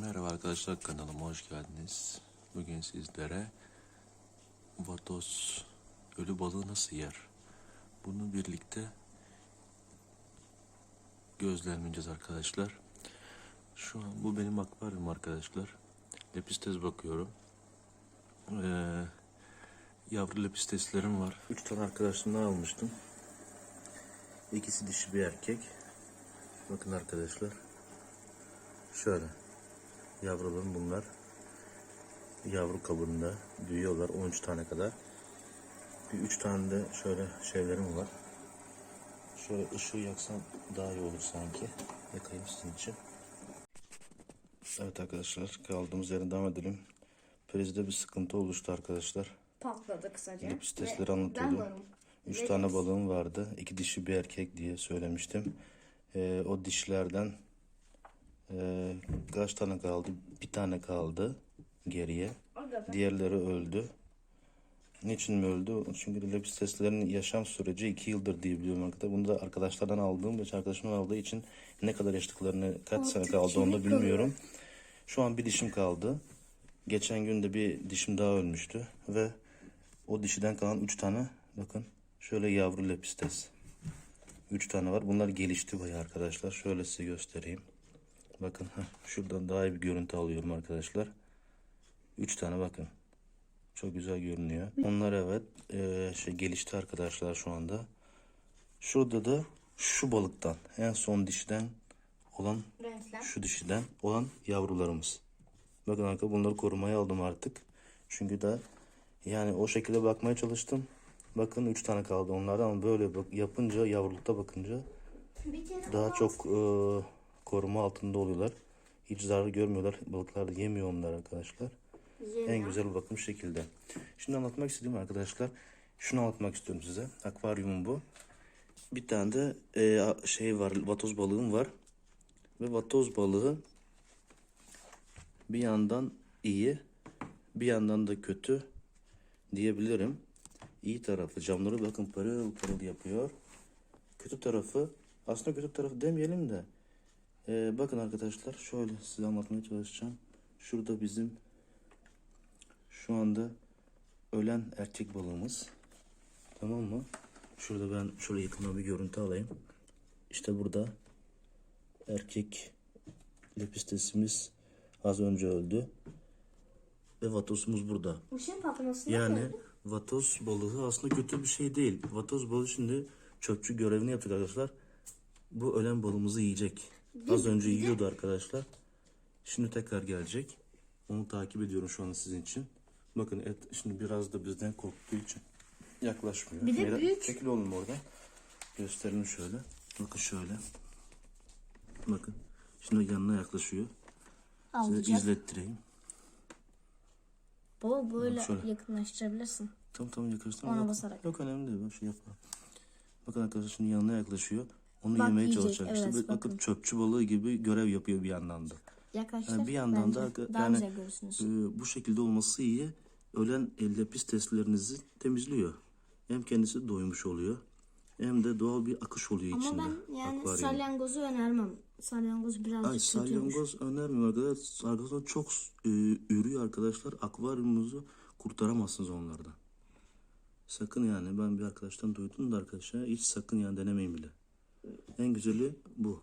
Merhaba arkadaşlar kanalıma hoş geldiniz. Bugün sizlere vatoz ölü balığı nasıl yer? Bunu birlikte gözlemleyeceğiz arkadaşlar. Şu an bu benim akvaryum arkadaşlar. Lepistes bakıyorum. Ee, yavru lepisteslerim var. 3 tane arkadaşımdan almıştım. İkisi dişi bir erkek. Bakın arkadaşlar. Şöyle. Yavrularım bunlar. Yavru kabında büyüyorlar 13 tane kadar. Bir 3 tane de şöyle şeylerim var. Şöyle ışığı yaksam daha iyi olur sanki. Yakayım sizin için. Evet arkadaşlar kaldığımız yerden devam edelim. Prizde bir sıkıntı oluştu arkadaşlar. patladı kısaca. Lepistesleri Ve ben anlatıyordum. varım. 3 Ve tane balığım vardı. iki dişi bir erkek diye söylemiştim. Ee, o dişlerden e, kaç tane kaldı? Bir tane kaldı geriye. Diğerleri öldü. Niçin mi öldü? Çünkü lepisteslerin yaşam süreci 2 yıldır diye biliyorum arkadaşlar. Bunu da arkadaşlardan aldığım ve arkadaşımdan aldığı için ne kadar yaşadıklarını, kaç sene kaldı onu da bilmiyorum. Şu an bir dişim kaldı. Geçen gün de bir dişim daha ölmüştü ve o dişiden kalan 3 tane bakın şöyle yavru lepistes. 3 tane var. Bunlar gelişti bayağı arkadaşlar. Şöyle size göstereyim. Bakın şuradan daha iyi bir görüntü alıyorum arkadaşlar. 3 tane bakın. Çok güzel görünüyor. Onlar evet eee, şey gelişti arkadaşlar şu anda. Şurada da şu balıktan en son dişiden olan Renkler. şu dişiden olan yavrularımız. Bakın arkadaşlar bunları korumaya aldım artık. Çünkü de yani o şekilde bakmaya çalıştım. Bakın 3 tane kaldı onlardan ama böyle bak, yapınca yavrulukta bakınca daha çok e, koruma altında oluyorlar. Hiç zarar görmüyorlar. Balıklar da yemiyor onlar arkadaşlar. En güzel bakım şekilde. Şimdi anlatmak istediğim arkadaşlar şunu anlatmak istiyorum size. Akvaryumum bu. Bir tane de e, şey var vatoz balığım var. Ve vatoz balığı bir yandan iyi bir yandan da kötü diyebilirim. İyi tarafı camları bakın parıl parıl yapıyor. Kötü tarafı aslında kötü tarafı demeyelim de e, bakın arkadaşlar şöyle size anlatmaya çalışacağım. Şurada bizim şu anda ölen erkek balığımız. Tamam mı? Şurada ben şöyle yakından bir görüntü alayım. İşte burada erkek lepistesimiz az önce öldü. Ve vatosumuz burada. Patlamasını Yani gördüm. vatoz balığı aslında kötü bir şey değil. Vatoz balığı şimdi çöpçü görevini yapacak arkadaşlar. Bu ölen balığımızı yiyecek. Az önce yiyordu arkadaşlar. Şimdi tekrar gelecek. Onu takip ediyorum şu anda sizin için. Bakın et şimdi biraz da bizden korktuğu için yaklaşmıyor. Bir de Meyra, büyük. Çekil oğlum oradan. Gösterelim şöyle. Bakın şöyle. Bakın. Şimdi yanına yaklaşıyor. Size Alacağım. izlettireyim. Baba böyle şöyle. yakınlaştırabilirsin. Tamam tamam yaklaştım. Ona basarak. Yok önemli değil. Ben şey yapma. Bakın arkadaşlar şimdi yanına yaklaşıyor. Onu Bak, yemeye yiyecek, çalışacak. İşte evet, bir- bakın bakın. çöpçü balığı gibi görev yapıyor bir yandan da. Yaklaştır. Yani bir yandan bence. da Daha yani e, bu şekilde olması iyi. Ölen lepis testlerinizi temizliyor. Hem kendisi doymuş oluyor. Hem de doğal bir akış oluyor Ama içinde. ben yani akvaryumun. salyangozu önermem. Salyangoz birazcık Ay kötüymüş. salyangoz önermiyorum arkadaşlar. Arkadaşlar çok e, ürüyor arkadaşlar. Akvaryumunuzu kurtaramazsınız onlardan. Sakın yani ben bir arkadaştan duydum da arkadaşlar hiç sakın yani denemeyin bile. En güzeli bu.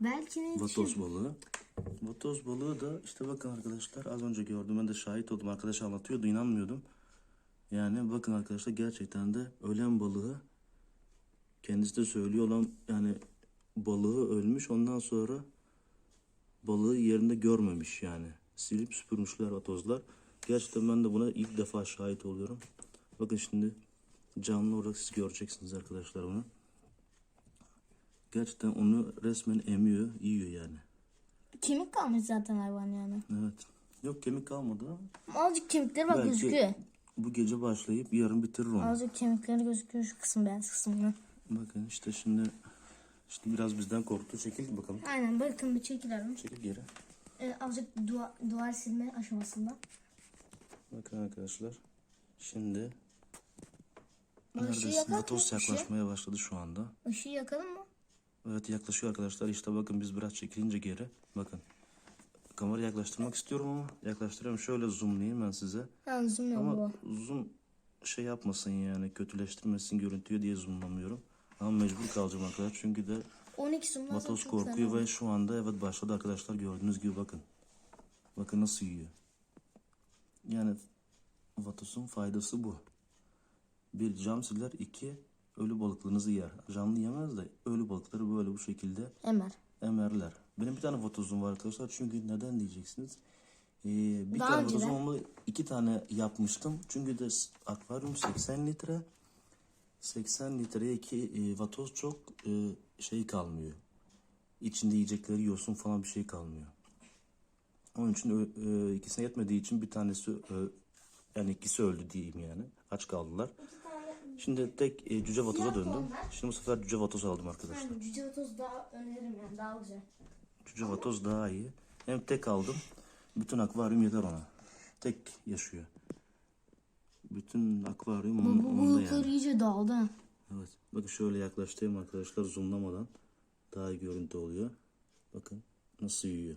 Belki ne Vatoz için? balığı. Vatoz balığı da işte bakın arkadaşlar az önce gördüm ben de şahit oldum arkadaş anlatıyordu inanmıyordum. Yani bakın arkadaşlar gerçekten de ölen balığı kendisi de söylüyor olan yani balığı ölmüş ondan sonra balığı yerinde görmemiş yani. Silip süpürmüşler vatozlar. Gerçekten ben de buna ilk defa şahit oluyorum. Bakın şimdi canlı olarak siz göreceksiniz arkadaşlar bunu. Gerçekten onu resmen emiyor, yiyor yani. Kemik kalmış zaten hayvan yani. Evet. Yok kemik kalmadı Azıcık kemikleri bak Belki- gözüküyor. bu gece başlayıp yarın bitirir onu. Azıcık kemikleri gözüküyor şu kısım beyaz kısmında. Bakın işte şimdi işte biraz bizden korktu. Çekil bakalım. Aynen bakın bir çekilelim. Çekil geri. Ee, azıcık duvar, duvar silme aşamasında. Bakın arkadaşlar. Şimdi Işığı neredeyse yakalım mı? Işığı, yaklaşmaya başladı şu anda. ışığı yakalım mı? Evet yaklaşıyor arkadaşlar. İşte bakın biz biraz çekilince geri. Bakın. Kamerayı yaklaştırmak istiyorum ama yaklaştırıyorum. Şöyle zoomlayayım ben size. Ben zoomluyorum Ama baba. zoom şey yapmasın yani kötüleştirmesin görüntüyü diye zoomlamıyorum. Ama mecbur kalacağım arkadaşlar çünkü de 12 zoomlarsa Vatos korkuyor ve şu anda evet başladı arkadaşlar gördüğünüz gibi bakın. Bakın nasıl yiyor. Yani Vatos'un faydası bu. Bir cam siler, iki ölü balıklarınızı yer. Canlı yemez de ölü balıkları böyle bu şekilde Emer. emerler. Benim bir tane vatozum var arkadaşlar. Çünkü neden diyeceksiniz? Ee, bir Daha tane önceden- iki tane yapmıştım. Çünkü de akvaryum 80 litre. 80 litreye iki e, vatoz çok e, şey kalmıyor. İçinde yiyecekleri yiyorsun falan bir şey kalmıyor. Onun için e, ikisine yetmediği için bir tanesi ö- yani ikisi öldü diyeyim yani. Aç kaldılar. Şimdi tek e, cüce vatoza Siyah döndüm. tonlar. Şimdi bu sefer cüce vatoz aldım arkadaşlar. Ben cüce vatoz daha öneririm yani daha güzel. Cüce vatoz daha iyi. Hem tek aldım. Bütün akvaryum yeter ona. Tek yaşıyor. Bütün akvaryum onun, Bu onda balıklar yani. iyice dağıldı. ha. Evet. Bakın şöyle yaklaştırayım arkadaşlar zoomlamadan. Daha iyi görüntü oluyor. Bakın nasıl yiyor.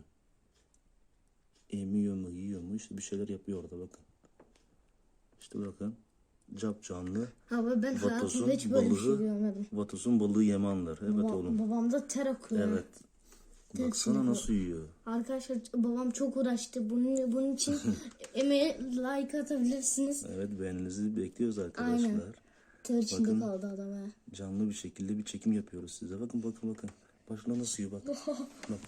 Emiyor mu yiyor mu işte bir şeyler yapıyor orada bakın. İşte bakın. Cap canlı. Abi ben hayatımda Vatos'un hiç böyle bir şey balığı, görmedim. Vatos'un balığı yemanlar. Evet Ba- oğlum. Babam da ter akıyor. Evet. Baksana nasıl yiyor. Arkadaşlar babam çok uğraştı. Bunun, bunun için emeğe like atabilirsiniz. Evet beğeninizi bekliyoruz arkadaşlar. Ter içinde Bakın. kaldı adam ha. Canlı bir şekilde bir çekim yapıyoruz size. Bakın bakın bakın. Başına nasıl yiyor bak. bak.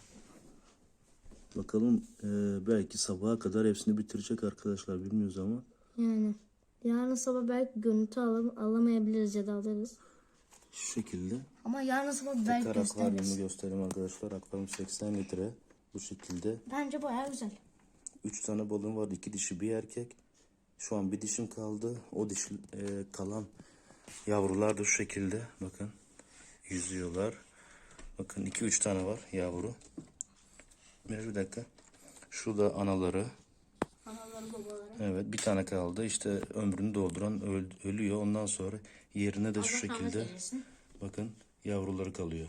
Bakalım e, belki sabaha kadar hepsini bitirecek arkadaşlar bilmiyoruz ama. Yani yarın sabah belki görüntü alam alamayabiliriz ya da alırız. Şu şekilde. Ama yarın sabah belki Tekrar akvaryumu gösteririz. göstereyim arkadaşlar. Akvaryum 80 litre. Bu şekilde. Bence bayağı güzel. 3 tane balığım var. 2 dişi bir erkek. Şu an bir dişim kaldı. O diş e, kalan yavrular da şu şekilde. Bakın. Yüzüyorlar. Bakın 2-3 tane var yavru. Bir, bir dakika. Şurada anaları. Anaları babaları. Evet bir tane kaldı. İşte ömrünü dolduran öl- ölüyor. Ondan sonra yerine de şu şekilde bakın yavruları kalıyor.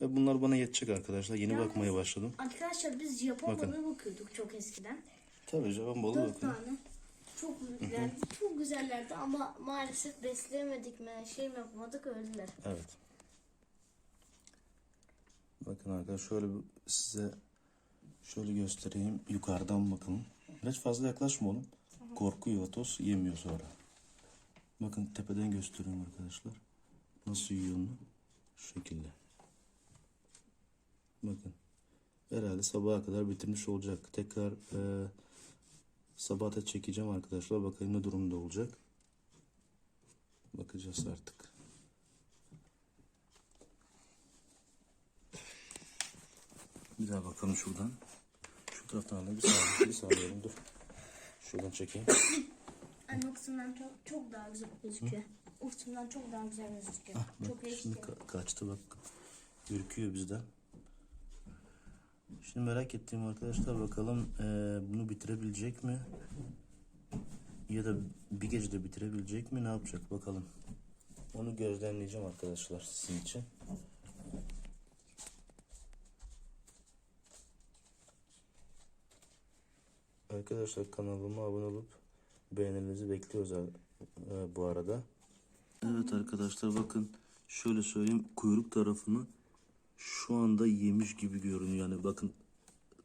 Ve bunlar bana yetecek arkadaşlar. Yeni bakmaya başladım. Arkadaşlar biz Japon Bakın. balığı bakıyorduk çok eskiden. Tabii Japon balığı Dört bakın. tane. Çok büyüklerdi. çok güzellerdi ama maalesef besleyemedik mi, şey mi yapamadık öldüler. Evet. Bakın arkadaşlar şöyle size şöyle göstereyim. Yukarıdan bakın. Biraz fazla yaklaşma oğlum. Korkuyor Atos yemiyor sonra. Bakın tepeden gösteriyorum arkadaşlar. Nasıl yiyor onu? Şu şekilde. Bakın. Herhalde sabaha kadar bitirmiş olacak. Tekrar e, sabah da çekeceğim arkadaşlar. Bakalım ne durumda olacak. Bakacağız artık. Bir daha bakalım şuradan. Şu taraftan alayım. Bir saniye, bir saniye dur. Şuradan çekeyim. Anne o kısımdan çok, çok daha güzel gözüküyor. O kısımdan çok daha güzel gözüküyor. çok Bak, şimdi eski. ka- kaçtı bak. Ürküyor bizden. Şimdi merak ettiğim arkadaşlar bakalım eee, bunu bitirebilecek mi? Ya da bir gecede bitirebilecek mi? Ne yapacak bakalım. Onu gözlemleyeceğim arkadaşlar sizin için. Arkadaşlar kanalıma abone olup beğenilerinizi bekliyoruz e, bu arada. Evet arkadaşlar bakın şöyle söyleyeyim kuyruk tarafını şu anda yemiş gibi görünüyor yani bakın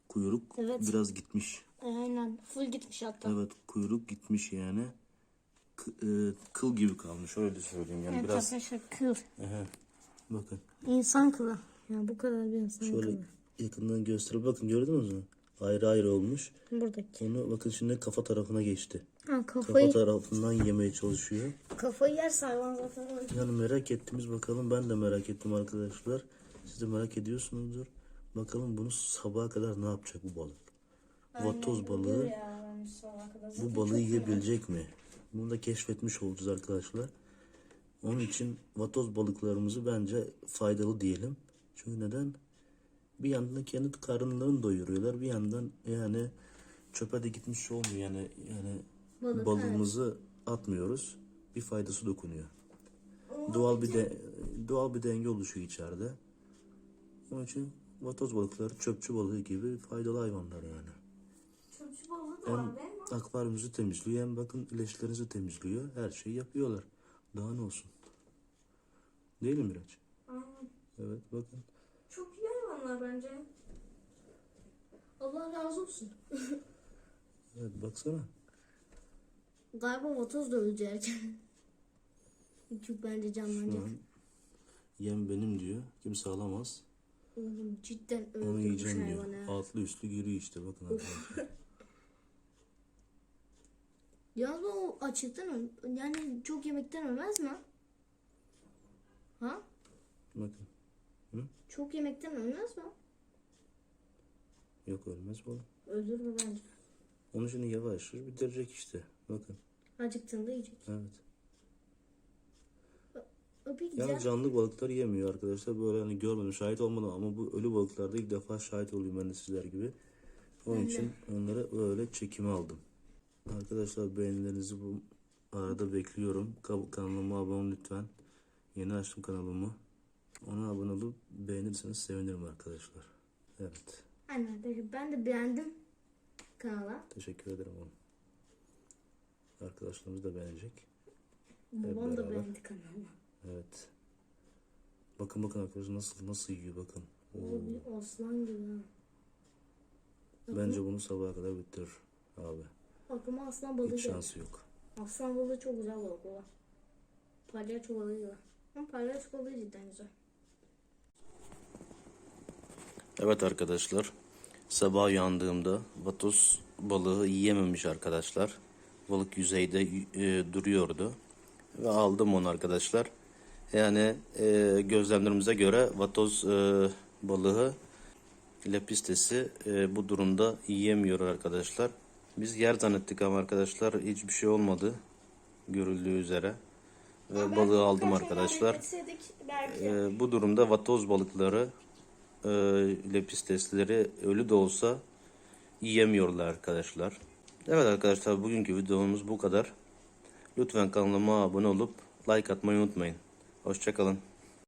kuyruk Evet. biraz gitmiş. Aynen full gitmiş hatta. Evet kuyruk gitmiş yani K- e, kıl gibi kalmış öyle söyleyeyim yani Evet biraz arkadaşlar kıl. Ehe, bakın İnsan kılı. Yani bu kadar bir insan şöyle kılı. yakından gösterip bakın gördünüz mü? Ayrı ayrı olmuş. Buradaki. Onu bakın şimdi kafa tarafına geçti. Ha, Kafa kafayı, tarafından yemeye çalışıyor. kafayı yer hayvan zaten. Yani merak ettiğimiz bakalım ben de merak ettim arkadaşlar. Siz de merak ediyorsunuzdur. Bakalım bunu sabaha kadar ne yapacak bu balık? Vatoz balığı Ya, bu balığı yiyebilecek mi? Bunu da keşfetmiş olacağız arkadaşlar. Onun için vatoz balıklarımızı bence faydalı diyelim. Çünkü neden? Bir yandan kendi karınlarını doyuruyorlar. Bir yandan yani çöpe de gitmiş olmuyor. Yani yani Balık, balığımızı atmıyoruz. Bir faydası dokunuyor. Doğal bir de doğal bir denge oluşuyor içeride. Onun için vatoz balıkları çöpçü balığı gibi faydalı hayvanlar yani. Çöpçü balığı da Hem var değil mi? akvaryumunuzu temizliyor hem bakın leşlerinizi temizliyor. Her şeyi yapıyorlar. Daha ne olsun. Değil mi Miraç? Aynen. Evet bakın. Çok iyi hayvanlar bence. Allah razı olsun. Evet baksana. Galiba vatoz da ölecek. Çünkü bence Şu canlanacak. an yem benim diyor. Kimse alamaz. Oğlum cidden Onu yiyeceğim diyor. hayvanı. Altlı üstlü giriyor işte bakın arkadaşlar. Yalnız o açıktan yani çok yemekten ölmez mi? Ha? bakın. Çok yemekten ölmez mi? Yok ölmez bu. oğlum. Ölür mü bence? Onu şimdi yavaş yavaş bitirecek işte. Bakın. Acıktığında yiyecek. Evet. Yani canlı balıklar yemiyor arkadaşlar. Böyle hani görmedim, şahit olmadım ama bu ölü balıklarda ilk defa şahit oluyorum ben de sizler gibi. Onun için onları böyle çekime aldım. Arkadaşlar beğenilerinizi bu arada bekliyorum. Ka- Kanalıma abone lütfen. Yeni açtım kanalımı. Ona abone olup beğenirseniz sevinirim arkadaşlar. Evet. Aynen arkadaşlar ben de beğendim kanala. Teşekkür ederim oğlum. Arkadaşlarımız da beğenecek. Babam da beraber. beğendi kanalı. Evet. Bakın bakın arkadaşlar nasıl nasıl yiyor bakın. Oo. O bir aslan gibi ha. Bence bunu sabaha kadar bitirir abi. Aklıma aslan balığı Hiç geldi. şansı yok. Aslan balığı çok güzel balık baba. Palyaço balığı gibi. Ama palyaço balığı cidden güzel. Evet arkadaşlar. Sabah uyandığımda vatos balığı yiyememiş arkadaşlar. Balık yüzeyde e, duruyordu. Ve aldım onu arkadaşlar. Yani e, gözlemlerimize göre vatoz e, balığı lepistesi e, bu durumda yiyemiyor arkadaşlar. Biz yer zannettik ama arkadaşlar hiçbir şey olmadı. Görüldüğü üzere. Ve balığı aldım arkadaşlar. Ee, bu durumda vatoz balıkları e, lepistesleri ölü de olsa yiyemiyorlar arkadaşlar. Evet arkadaşlar bugünkü videomuz bu kadar. Lütfen kanalıma abone olup like atmayı unutmayın. Hoşçakalın.